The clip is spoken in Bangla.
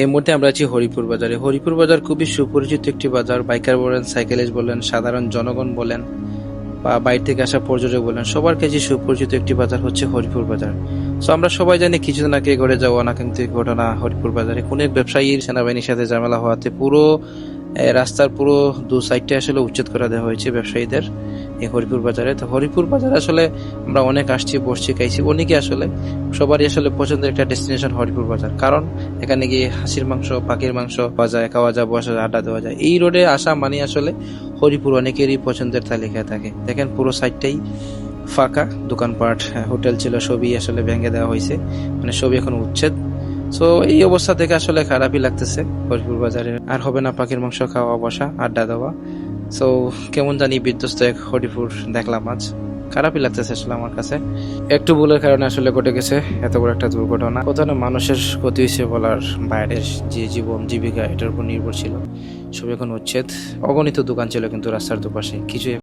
এই মুহূর্তে আমরা আছি হরিপুর বাজারে। হরিপুর বাজার খুবই সুপরিচিত একটি বাজার। বাইকার বলেন, সাইকেলিস্ট বলেন, সাধারণ জনগণ বলেন, বা বাইরে থেকে আসা পর্যটক বলেন, সবার কাছে সুপরিচিত একটি বাজার হচ্ছে হরিপুর বাজার। সো আমরা সবাই জানি কিছুদিন আগে ঘটে যাওয়া অনাকাঙ্ক্ষিত ঘটনা হরিপুর বাজারে। কোন এক ব্যবসায়ীর সেনাবাহিনীর সাথে ঝামেলা হওয়াতে পুরো রাস্তার পুরো দু সাইডটা আসলে উচ্ছেদ করা দেওয়া হয়েছে ব্যবসায়ীদের। এই হরিপুর বাজারে। তো হরিপুর বাজারে আসলে আমরা অনেক আসছি বসছি খাইছি। অনেকে আসলে সবারই আসলে পছন্দের একটা ডেস্টিনেশন হরিপুর বাজার। কারণ এখানে গিয়ে হাসির মাংস পাখির মাংস পাওয়া যায় খাওয়া যায় বসা যায়, আড্ডা দেওয়া যায়। এই রোডে আসা মানে আসলে হরিপুর অনেকেরই পছন্দের তালিকায় থাকে। দেখেন পুরো সাইডটাই ফাঁকা দোকানপাট হ্যাঁ, হোটেল ছিল সবই আসলে ভেঙে দেওয়া হয়েছে। মানে সবই এখন উচ্ছেদ। তো এই অবস্থা থেকে আসলে খারাপই লাগতেছে হরিপুর বাজারে। আর হবে না পাখির মাংস খাওয়া বসা আড্ডা দেওয়া। তো কেমন জানি বিধ্বস্ত এক হরিপুর দেখলাম আজ। খারাপই লাগতেছে আসলে আমার কাছে। একটু ভুলের কারণে আসলে ঘটে গেছে এত বড় একটা দুর্ঘটনা। কোথাও মানুষের ক্ষতি হয়েছে বলার বাইরের যে জীবন, জীবিকা, এটার উপর নির্ভর ছিল সব এখন উচ্ছেদ। অগণিত দোকান ছিল কিন্তু রাস্তার দুপাশে। কিছু